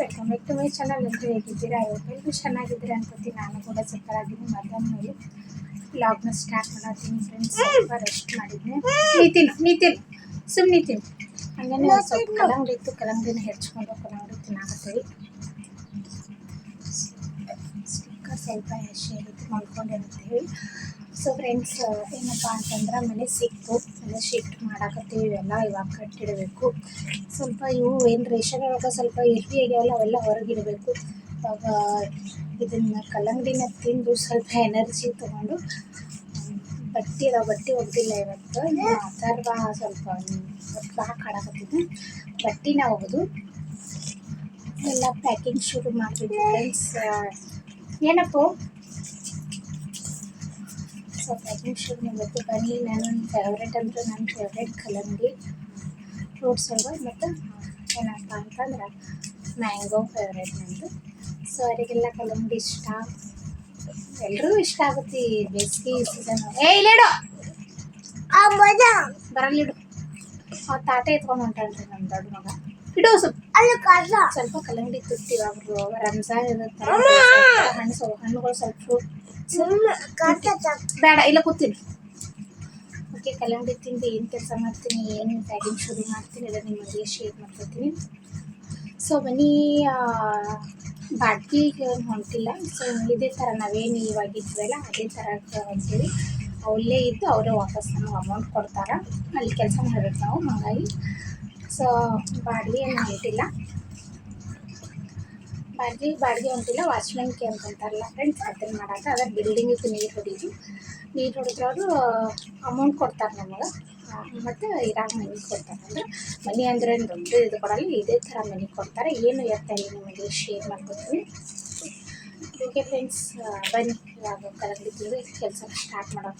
Welcome back to my channel ಎಲ್ಲರೂ ಹೇಗಿದ್ದೀರಾ ಎಲ್ಲರೂ ಚೆನ್ನಾಗಿದ್ದೀರಾ ಅನ್ಕೋತೀನಿ. ನಾನು ಕೂಡ ಸೂಪರ್ ಆಗಿದ್ದೀನಿ. ಮಧ್ಯಾಹ್ನ ಮೇಲೆ ವ್ಲಾಗ್ನ ಸ್ಟಾರ್ಟ್ ಮಾಡತ್ತೀನಿ ಫ್ರೆಂಡ್ಸ್ ಸ್ವಲ್ಪ ರೆಸ್ಟ್ ಮಾಡಿದ್ದೆ ನಿತಿನ್ ನಿತಿನ್. ಸುಮ್ಮನೆ ನಿತಿನ್. ಹಂಗೇನೆ ಒಂದ್ ಸ್ವಲ್ಪ ಕಲ್ಲಂಗಡಿ ಇತ್ತು ಕಲ್ಲಂಗಡಿನ ಹೆಚ್ಕೊಂಡು ಕಲ್ಲಂಗಡಿ ತಿನ್ನಾಕತ್ತೀವಿ. ಸ್ಟಿಕ್ಕರ್ ಸ್ವಲ್ಪ ಹಸಿ ಆಗಿತ್ತು ಮಾಡ್ಕೊಂಡಿರ್ತೀವಿ ಸೊ ಫ್ರೆಂಡ್ಸ್ ಏನಪ್ಪ ಅಂತಂದ್ರೆ ಮನೆ ಸಿಕ್ಕು, ಮನೆ ಶಿಫ್ಟ್ ಮಾಡಾಕತ್ತೀವಿ, ಇವೆಲ್ಲ ಇವಾಗ ಕಟ್ಟಿಡಬೇಕು. ಸ್ವಲ್ಪ ಇವು ಏನು ರೇಷನ್ ಒಳಗೆ ಸ್ವಲ್ಪ ಇರ್ಬಿ ಆಗ್ಯಾವಲ್ಲ ಅವೆಲ್ಲ ಹೊರಗಿಡಬೇಕು ಅವಾಗ ಇದನ್ನು ಕಲ್ಲಂಗಡಿನ ತಿಂದು ಸ್ವಲ್ಪ ಎನರ್ಜಿ ತೊಗೊಂಡು, ಬಟ್ಟೆ ಅದಾವ, ಬಟ್ಟೆ ಒಗ್ದಿಲ್ಲ ಇವತ್ತು. ಅಥರ್ವ ಸ್ವಲ್ಪ ಬಾಕಿ ಕಾಡಕತ್ತಿದ್ದೆ ಬಟ್ಟೆನ ಒಗೆದು, ಎಲ್ಲ ಪ್ಯಾಕಿಂಗ್ ಶುರು ಮಾಡಿಬಿಟ್ಟು ಫ್ರೆಂಡ್ಸ್ ಏನಪ್ಪು? ಸೊ ಪ್ಯಾಕಿಂಗ್ ಶುರು ಮಾಡಬೇಕು ಬನ್ನಿ ನನ್ನ ಫೇವ್ರೇಟ್ ಅಂದ್ರೆ ನನ್ನ ಫೇವ್ರೇಟ್ ಕಲ್ಲಂಗಡಿ ಫ್ರೂಟ್ಸ್ ಒಳಗೆ ಮತ್ತು ಏನಪ್ಪ ಅಂತಂದ್ರೆ ಮ್ಯಾಂಗೋ ಫೇವ್ರೇಟ್ ನಂದು ಸೊ ಅವರಿಗೆಲ್ಲ ಕಲ್ಲಂಗಡಿ ಇಷ್ಟ. ಎಲ್ಲರೂ ಇಷ್ಟ ಆಗುತ್ತೆ ಈ ಬೇಸಿಗೆ ಸೀಸನ್ ಏ ಇಲ್ಲಿಡು ಬರಲ್ಲಿಡು ಆ ತಾಟೆ ಎತ್ಕೊಂಡು ಹೊಂಟಾಳ್ರಿ ನಮ್ಮ ದೊಡ್ಡ ಮಗ. ಇಡು ಸ್ವಲ್ಪ. ಸ್ವಲ್ಪ ಕಲ್ಲಂಗಡಿ ತುಟ್ಟಿ ಅವರು ರಂಜಾನ್ ಇರುತ್ತೆ. ಹಣ್ಣು ಹಣ್ಣುಗಳು ಸ್ವಲ್ಪ ಫ್ರೂಟ್ ಬೇಡ ಇಲ್ಲ ಕೂತೀನಿ ಓಕೆ ಕಲ್ಲಂಗಡಿ ತಿಂದು ಏನು ಕೆಲಸ ಮಾಡ್ತೀನಿ ಏನು ಪ್ಯಾಕಿಂಗ್ ಶುರು ಮಾಡ್ತೀನಿ ಎಲ್ಲ ನಿಮಗೆ ಶೇರ್ ಮಾಡ್ಕೊತೀನಿ. ಸೊ ಬನ್ನಿ ಬಾಡ್ಗಿಗೆ ಹೊಂಟಿಲ್ಲ. ಸೊ ಇದೇ ಥರ ನಾವೇನು ಇವಾಗ ಇದ್ವಲ್ಲ ಅದೇ ಥರ ಹೊಂತೀವಿ ಅವಲ್ಲೇ ಇದ್ದು ಅವರೇ ವಾಪಸ್ ನಮಗೆ ಅಮೌಂಟ್ ಕೊಡ್ತಾರೆ. ಅಲ್ಲಿ ಕೆಲಸ ಮಾಡ್ಬೇಕು ನಾವು ಹಂಗಾಗಿ. ಸೊ ಬಾಡಿಗೆ ಏನು ಹೊಂಟಿಲ್ಲ. ಬಾಡಿಗೆ ಬಾಡಿಗೆ ಹೊಂಟಿಲ್ಲ ವಾಚ್ಮೆನ್ಗೆ ಅಂತಂತಾರಲ್ಲ ಫ್ರೆಂಡ್ಸ್ ಅದನ್ನು ಅದ್ರ ಬಿಲ್ಡಿಂಗಿಗೆ ನೀರು ಹೊಡಿದು ನೀರು ಹೊಡೆದ್ರವರು ಅಮೌಂಟ್ ಕೊಡ್ತಾರೆ ನಮಗೆ. ಮತ್ತು ಇರಾಗ ಮನೆ ಕೊಡ್ತಾರೆ. ಅಂದ್ರೆ ಮನೆ ಅಂದ್ರೆ ದೊಡ್ಡ ಇದು ಕೊಡಲ್ಲ, ಇದೇ ಥರ ಮನೆ ಕೊಡ್ತಾರೆ. ಏನು ಎತ್ತಲ್ಲಿ ನಿಮಗೆ ಶೇರ್ ಮಾಡ್ಕೊತೀನಿ. ಓಕೆ ಫ್ರೆಂಡ್ಸ್ ಬನ್ನಿ, ಇವಾಗ ಕಲಗಡಿ ತಿಂದು ಕೆಲಸ ಸ್ಟಾರ್ಟ್ ಮಾಡೋಣ.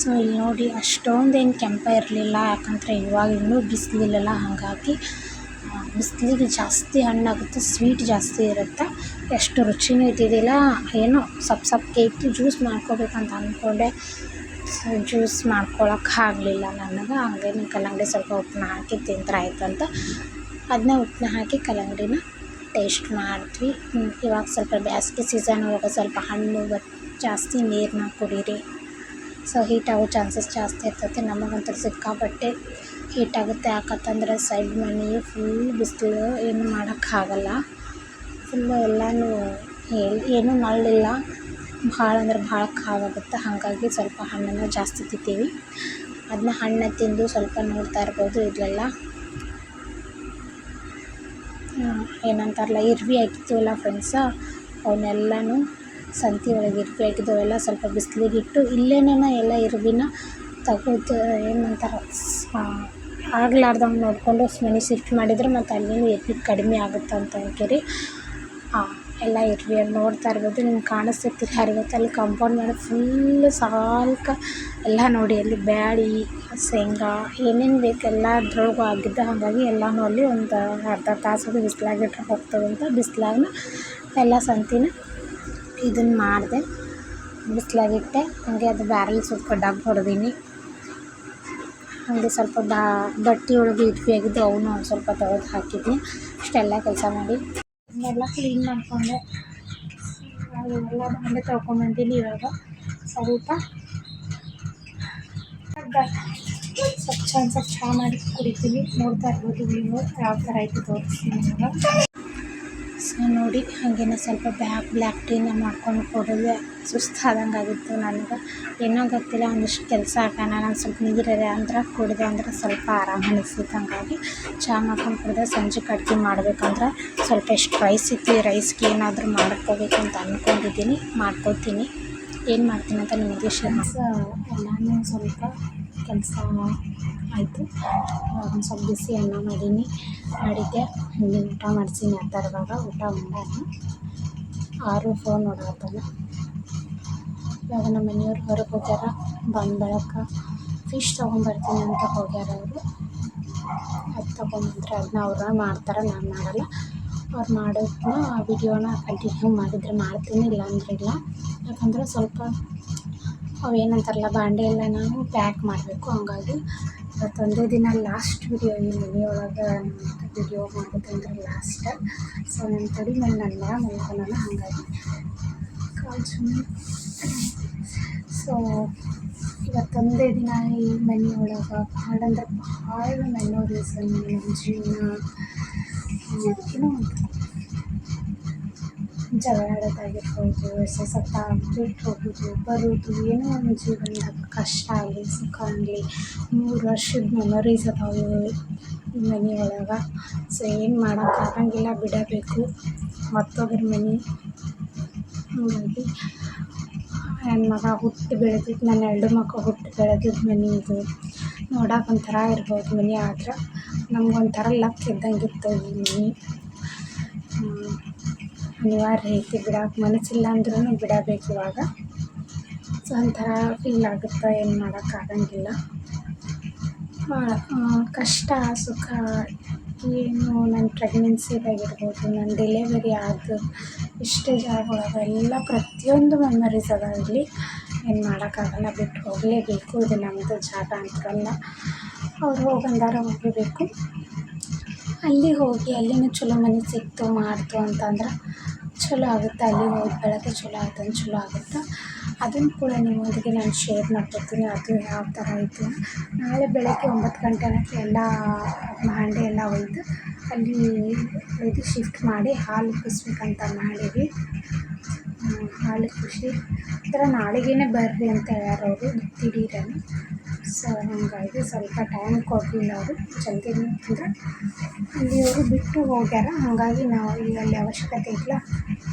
ಸೊ ಇಲ್ಲಿ ನೋಡಿ ಅಷ್ಟೊಂದೇನು ಕೆಂಪ ಇರಲಿಲ್ಲ, ಯಾಕಂದರೆ ಇವಾಗ ಇನ್ನೂ ಬಿಸಿಲಿಲ್ಲ ಹಾಗಾಗಿ ಬಿಸಿಲಿಗೆ ಜಾಸ್ತಿ ಹಣ್ಣಾಗುತ್ತೆ ಸ್ವೀಟ್ ಜಾಸ್ತಿ ಇರುತ್ತೆ. ಎಷ್ಟು ರುಚಿನೂ ಇದ್ದಿದ್ದಿಲ್ಲ. ಏನೋ ಸಪ್ ಸಪ್ಪಗೆ ಇತ್ತು ಜ್ಯೂಸ್ ಮಾಡ್ಕೋಬೇಕಂತ ಅಂದ್ಕೊಂಡೆ ಜ್ಯೂಸ್ ಮಾಡ್ಕೊಳಕ್ಕೆ ಆಗಲಿಲ್ಲ ನನಗೆ. ಹಂಗೇನೆ ಕಲ್ಲಂಗಡಿ ಸ್ವಲ್ಪ ಉಪ್ಪನ್ನ ಹಾಕಿ ತಿಂದ್ರೆ ಆಯ್ತಂತ ಅದನ್ನ ಉಪ್ಪನ್ನ ಹಾಕಿ ಕಲ್ಲಂಗಡಿನ ಟೇಸ್ಟ್ ಮಾಡಿದ್ವಿ. ಇವಾಗ ಸ್ವಲ್ಪ ಬೇಸಿಗೆ ಸೀಸನ್ ಒಳಗೆ ಸ್ವಲ್ಪ ಹಣ್ಣು ಜಾಸ್ತಿ ನೀರನ್ನ ಕುಡೀರಿ. ಸೊ ಹೀಟ್ ಆಗೋ ಚಾನ್ಸಸ್ ಜಾಸ್ತಿ ಇರ್ತೈತೆ. ನಮಗಂತೂ ಸಿಕ್ಕಾಪಟ್ಟೆ ಹೀಟ್ ಆಗುತ್ತೆ ಯಾಕಂತಂದ್ರೆ ಸೈಡ್ ಮನೆ ಫುಲ್ ಬಿಸಿಲು, ಏನು ಮಾಡೋಕ್ಕಾಗಲ್ಲ ಫುಲ್ಲು ಎಲ್ಲನೂ ಏನೂ ನಳ್ಳಿಲ್ಲ ಭಾಳ ಅಂದ್ರೆ ಭಾಳ ಖಾವಾಗುತ್ತೆ ಹಾಗಾಗಿ ಸ್ವಲ್ಪ ಹಣ್ಣನ್ನು ಜಾಸ್ತಿ ತಿಂತೀವಿ. ಅದನ್ನ ಹಣ್ಣು ತಿಂದು ಸ್ವಲ್ಪ ನೋಡ್ತಾ ಇರ್ಬೋದು ಇಲ್ಲೆಲ್ಲ ಏನಂತಾರಲ್ಲ, ಇರ್ವಿ ಹಾಕಿರ್ತೀವಲ್ಲ ಫ್ರೆಂಡ್ಸ ಅವನ್ನೆಲ್ಲನೂ ಸಂತಿ ಒಳಗೆ ಇರ್ವಿ ಹಾಕಿದ್ದವೆಲ್ಲ ಸ್ವಲ್ಪ ಬಿಸಿಲಿಗಿಟ್ಟು ಇಲ್ಲೇನೇ ಎಲ್ಲ ಇರ್ವಿನ ತಗೋದು, ಏನಂತಾರೆ ಆಗ್ಲಾರ್ದಂಗೆ ನೋಡಿಕೊಂಡು ಮನೆ ಶಿಫ್ಟ್ ಮಾಡಿದ್ರೆ ಮತ್ತು ಅಲ್ಲಿಯೂ ಎಲ್ಲಿ ಕಡಿಮೆ ಆಗುತ್ತೆ ಅಂತ ಅಂಕೇರಿ ಎಲ್ಲ ಇರ್ವಿ ಅಲ್ಲಿ ನೋಡ್ತಾ ಇರ್ಬೋದು, ನಿಮ್ಗೆ ಕಾಣಿಸ್ತಿರ್ತಿ ಯಾರಿಗೊತ್ತು ಅಲ್ಲಿ ಕಂಪೌಂಡ್ ಮಾಡಿ ಫುಲ್ ಸಾಲ್ಕ ಎಲ್ಲ ನೋಡಿ, ಅಲ್ಲಿ ಬ್ಯಾಳಿ, ಶೇಂಗಾ, ಏನೇನು ಬೇಕು ಎಲ್ಲ ಅದ್ರೊಳಗೂ ಆಗಿದ್ದು ಹಾಗಾಗಿ ಎಲ್ಲನೂ ಅಲ್ಲಿ ಒಂದು ಅರ್ಧ ತಾಸು ಬಿಸಿಲಾಗಿಟ್ರೆ ಹೋಗ್ತದೆ ಅಂತ ಬಿಸ್ಲಾಗನ ಎಲ್ಲ ಸಂತಿನ ಇದನ್ನು ಮಾಡಿದೆ. ಬಿಸಿಲಾಗಿಟ್ಟೆ ಹಾಗೆ ಅದು ಬ್ಯಾರಲ್ ಸ್ವಲ್ಪ ಡಬ್ ಹೊಡೆದೀನಿ. ಹಾಗೆ ಸ್ವಲ್ಪ ಬಾ ಬಟ್ಟೆ ಒಳಗೆ ಇಟ್ವಿ ಆಗಿದ್ದು ಅವನು ಒಂದು ಸ್ವಲ್ಪ ತೆಗೆದು ಹಾಕಿದ್ವಿ. ಇಷ್ಟೆಲ್ಲ ಕೆಲಸ ಮಾಡಿ. ಎಲ್ಲ ಕ್ಲೀನ್ ಮಾಡಿಕೊಂಡೆ. ಎಲ್ಲ ಬಂದೆ ತೊಳ್ಕೊಂಡ್ಬಂದಿನಿ ಇವಾಗ. ಸ್ವಲ್ಪ ಸ್ವಲ್ಪ ಚಹಾ ಮಾಡಿ ಕುಡಿತೀವಿ. ನೋಡ್ತಾ ಇರ್ಬೋದು ನೀವು ಯಾವ ಥರ ಆಯಿತು ತೋರಿಸ್ತೀನಿ ನಿಮಗೆ ನೋಡಿ ಹಾಗೇನೆ ಸ್ವಲ್ಪ ಬ್ಯಾಕ್ ಬ್ಲ್ಯಾಕ್ ಟೀನ ಮಾಡ್ಕೊಂಡು ಕೊಡೋದು ಸುಸ್ತಾದಂಗೆ ಆಗಿತ್ತು ನನಗೆ. ಏನೋ ಗೊತ್ತಿಲ್ಲ, ಒಂದಿಷ್ಟು ಕೆಲಸ ಆಗೋಣ ನಾನು ಸ್ವಲ್ಪ ನೀರಿದೆ ಅಂದ್ರೆ ಕುಡಿದೆ ಅಂದ್ರೆ ಸ್ವಲ್ಪ ಆರಾಮ ಅನಿಸ್ತಿತ್ತು ಹಂಗಾಗಿ ಚಹಾ ಮಾಡ್ಕೊಂಡು ಕುಡಿದೆ ಸಂಜೆ ಅಡ್ಗೆ ಮಾಡ್ಬೇಕಂದ್ರೆ ಸ್ವಲ್ಪ ಎಷ್ಟು ರೈಸ್ ಇತ್ತು ರೈಸ್ಗೆ ಏನಾದರೂ ಮಾಡ್ಕೋಬೇಕು ಅಂತ ಅಂದ್ಕೊಂಡಿದ್ದೀನಿ ಮಾಡ್ಕೋತೀನಿ. ಏನು ಮಾಡ್ತೀನಿ ಅಂತ ನಿಮಗೆ ಶೇರ್ ಎಲ್ಲನೂ ಸ್ವಲ್ಪ ಕೆಲಸ ಆಯಿತು. ಒಂದು ಸ್ವಲ್ಪ ಬಿಸಿ ಅನ್ನ ಮಾಡೀನಿ. ಮಾಡಿದ್ದೆ. ಹಿಂದೆ ಊಟ ಮಾಡ್ಸೀನಿ ಅತ್ತರ್ವಾಗ ಊಟ ಮಾಡೋಣ. ಆರು ಫೋನ್ ನೋಡತ್ತಾನ ಇವಾಗ ನಮ್ಮ ಮನೆಯವ್ರು ಹೊರಗೆ ಹೋಗ್ಯಾರ. ಬಂದ ಬಳಕ ಫಿಶ್ ತೊಗೊಂಬರ್ತೀನಿ ಅಂತ ಹೋಗ್ಯಾರ ಅವರು. ಅದು ತೊಗೊಂಬಂದ್ರೆ ಅದನ್ನ ಅವ್ರನ್ನ ಮಾಡ್ತಾರೆ, ನಾನು ಮಾಡಲ್ಲ. ಅವ್ರು ಮಾಡೋದನ್ನ ಆ ವಿಡಿಯೋನ ಕಂಟಿನ್ಯೂ ಮಾಡಿದರೆ ಮಾಡ್ತೀನಿ ಇಲ್ಲ ಅಂದ್ರೆ ಇಲ್ಲ. ಯಾಕಂದ್ರೆ ಸ್ವಲ್ಪ ಅವೇನಂತಾರಲ್ಲ, ಬಾಂಡೆ ಎಲ್ಲ ನಾನು ಪ್ಯಾಕ್ ಮಾಡಬೇಕು. ಹಂಗಾಗಿ ಇವತ್ತೊಂದೇ ದಿನ ಲಾಸ್ಟ್ ವಿಡಿಯೋ ಈ ಮನೆಯೊಳಗೆ ವಿಡಿಯೋ ಮಾಡೋದಂದ್ರೆ ಲಾಸ್ಟ್ ಸೊ ನನ್ನ ತಡಿ ಮೇಲೆ ನನ್ನ ಮಲ್ಕೊಳೋಣ ಹಾಗಾಗಿ. ಕಾಲು ಸುಮ್ಮನೆ ಸೊ ಇವತ್ತೊಂದೇ ದಿನ ಈ ಮನೆಯೊಳಗೆ ಭಾಳ ಅಂದ್ರೆ ಭಾಳ ಮೆಮೊರೀಸ್ ನನ್ನ ಜೀವನ. ಏನೋ ಜಗಳ ಆಡೋದಾಗಿರ್ಬೋದು ಎಸ್ ಹತ್ತ ಬಿಟ್ಟು ಹೋಗೋದು ಬರೋದು, ಏನೋ ಒಂದು ಜೀವನದಾಗ ಕಷ್ಟ ಆಗಲಿ ಸುಖ ಆಗಲಿ ಮೂರು ವರ್ಷದ ಮೆಮೊರೀಸ್ ಅದಾವೆ ಮನೆ ಒಳಗೆ. ಸೊ ಏನು ಮಾಡೋಕ್ಕಾಗಂಗಿಲ್ಲ ಬಿಡಬೇಕು. ಮತ್ತೊಬ್ಬರ ಮನೆ ಹಾಗಾಗಿ ನನ್ನ ಮಗ ಹುಟ್ಟಿ ಬೆಳೆದಿದ್ದು ನನ್ನ ಎರಡು ಮಕ್ಕಳು ಹುಟ್ಟಿ ಬೆಳೆದಿದ್ದ ಮನೆ ಇದು. ನೋಡಕ್ಕೆ ಒಂಥರ ಇರ್ಬೋದು ಮನೆ, ಆದ್ರೆ ನಮ್ಗೊಂಥರ ಲಕ್ ಇದ್ದಂಗಿತ್ತು ಈ ಮನೆ. ಅನಿವಾರ್ಯ ಐತಿ ಬಿಡಕ್ಕೆ ಮನಸ್ಸಿಲ್ಲ ಅಂದ್ರೂ ಬಿಡಬೇಕು ಇವಾಗ. ಸೊ ಒಂಥರ ಫೀಲ್ ಆಗುತ್ತೆ, ಏನು ಮಾಡೋಕ್ಕಾಗಂಗಿಲ್ಲ ಕಷ್ಟ, ಸುಖ, ಏನು ನನ್ನ ಪ್ರೆಗ್ನೆನ್ಸಿದಾಗಿರ್ಬೋದು ನನ್ನ ಡೆಲಿವರಿ ಆದ ಇಷ್ಟೇ ಜಾಗದೊಳಗೆ ಎಲ್ಲ ಪ್ರತಿಯೊಂದು ಮೆಮರೀಸ್ ಅದಾಗಲಿ ಇಲ್ಲಿ ಏನು ಮಾಡೋಕ್ಕಾಗಲ್ಲ ಬಿಟ್ಟು ಹೋಗಲೇಬೇಕು, ಇದು ನಮ್ಮದು ಜಾಗ ಅಂತಲ್ಲ ಅವ್ರು ಹೋಗಂದಾರ ಹೋಗಬೇಕು ಅಲ್ಲಿ ಹೋಗಿ, ಅಲ್ಲಿನೂ ಚಲೋ ಮನೆ ಸಿಕ್ತು, ಮಾಡ್ತು ಅಂತಂದ್ರೆ ಚಲೋ ಆಗುತ್ತೆ, ಅಲ್ಲಿ ಹೋಗಿ ಬೆಳಗ್ಗೆ ಚಲೋ ಆಯ್ತಂದ್ರೆ ಚಲೋ ಆಗುತ್ತೆ. ಅದನ್ನು ಕೂಡ ನಿಮ್ಮೊಂದಿಗೆ ನಾನು ಶೇರ್ ಮಾಡ್ಕೊತೀನಿ ಅದು ಯಾವ ಥರ ಇತ್ತು ನಾಳೆ ಬೆಳಗ್ಗೆ ಒಂಬತ್ತು ಗಂಟೆ ಅನ್ನೋಕ್ಕೆ ಎಲ್ಲ ಭಾಂಡೆ ಎಲ್ಲ ಒಯ್ದು, ಅಲ್ಲಿ ಒಯ್ದು ಶಿಫ್ಟ್ ಮಾಡಿ ಹಾಲು ಕುದಿಸ್ಬೇಕಂತ ಮಾಡೀವಿ ಹಾಲು ಖುಷಿ ಈ ಥರ ನಾಳೆಗೇ ಬರ್ರಿ ಅಂತ ಹೇಳ್ಯಾರ ಅವರು ದಿಢೀರನೆ ಸೊ ಹಾಗಾಗಿ ಸ್ವಲ್ಪ ಟೈಮ್ ಕೊಡಲಿಲ್ಲ ಅವರು, ಜಲ್ದಿ ಅಂದರೆ ಅಲ್ಲಿ ಅವರು ಬಿಟ್ಟು ಹೋಗ್ಯಾರ, ಹಾಗಾಗಿ ನಾವು ಇಲ್ಲಿ ಅವಶ್ಯಕತೆ ಇಲ್ಲ.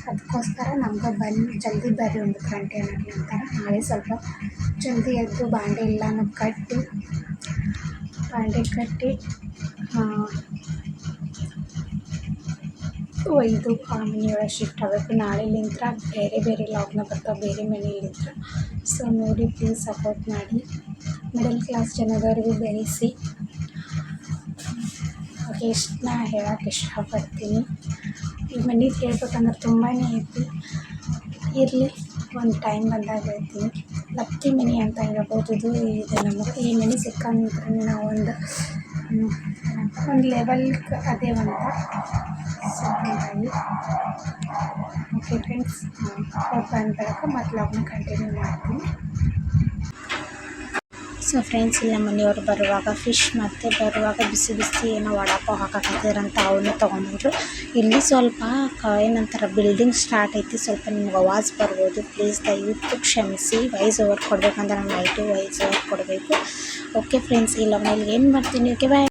ಅದಕ್ಕೋಸ್ಕರ ನಮ್ಗೆ ಬನ್ನಿ, ಜಲ್ದಿ ಬರ್ರಿ ಒಂದು ಗಂಟೆ ಅನ್ನೋಕ್ಕೆ ಅಂತಾರೆ. ನಾಳೆ ಸ್ವಲ್ಪ ಜಲ್ದಿ ಎದ್ದು ಬಾಂಡೆ ಎಲ್ಲನೂ ಕಟ್ಟಿ, ಬಾಂಡೆ ಕಟ್ಟಿ ಒಯ್ದು ಆ ಮನೆಯೊಳಗೆ ಶಿಫ್ಟ್ ಆಗಬೇಕು. ನಾಳೆಲಿಂತ್ರ ಬೇರೆ ಬೇರೆ ಲಾಗ್ನ ಬರ್ತಾವೆ, ಬೇರೆ ಮನೆಯಲ್ಲಿಂತ್ರ ಸೊ ನೋಡಿ ಪ್ಲೀಸ್ ಸಪೋರ್ಟ್ ಮಾಡಿ. ಮಿಡಲ್ ಕ್ಲಾಸ್ ಜನದವರೆಗೂ ಬೆಳೆಸಿ ಅವ್ರಿಗೆ ಇಷ್ಟನ್ನ ಹೇಳೋಕ್ಕೆ ಇಷ್ಟಪಡ್ತೀನಿ. ಈ ಮನೇದು ಹೇಳ್ಬೇಕಂದ್ರೆ ತುಂಬಾ ಐತಿ ಇರಲಿ, ಒಂದು ಟೈಮ್ ಬಂದಾಗ ಹೇಳ್ತೀನಿ. ಲಕ್ಕಿ ಮನಿ ಅಂತ ಹೇಳ್ಬೋದು. ಇದು ಇದು ನಮಗೆ ಈ ಮನಿ ಸಿಕ್ಕಂದ್ರೆ ನಾವೊಂದು ಒಂದು ಲೆವೆಲ್ಗೆ ಅದೇವಂತ ಸೊ ಹಾಗಾಗಿ ಓಕೆ ಫ್ರೆಂಡ್ಸ್ ಅವ್ರು ಬಂದ ಬಳಿಕ ಮತ್ತು ಲಾಗ್ನ ಕಂಟಿನ್ಯೂ ಮಾಡ್ತೀನಿ. ಸೊ ಫ್ರೆಂಡ್ಸ್ ಇಲ್ಲ ಮನೆಯವರು ಬರುವಾಗ ಫಿಶ್ ಮತ್ತೆ ಬರುವಾಗ ಬಿಸಿ ಬಿಸಿ ಏನೋ ವಡಾಪಾವ್ ಹಾಕಕತ್ತಿದ್ರಂತ ಅವನ್ನ ತೊಗೊಂಡ್ಬಂದ್ರು ಇಲ್ಲಿ ಸ್ವಲ್ಪ ಕ, ಏನಂತಾರೆ ಬಿಲ್ಡಿಂಗ್ ಸ್ಟಾರ್ಟ್ ಐತಿ. ಸ್ವಲ್ಪ ನಿಮ್ಗೆ ಅವಾಜ್ ಬರ್ಬೋದು. ಪ್ಲೀಸ್ ದಯವಿಟ್ಟು ಕ್ಷಮಿಸಿ. ವಾಯ್ಸ್ ಓವರ್ ಕೊಡಬೇಕಂದ್ರೆ ನಾನು ನೈಟು ವಾಯ್ಸ್ ಓವರ್ ಕೊಡಬೇಕು. ಓಕೆ ಫ್ರೆಂಡ್ಸ್ ಇಲ್ಲ ಮನೇಲಿ ಏನು ಮಾಡ್ತೀನಿ? Okay bye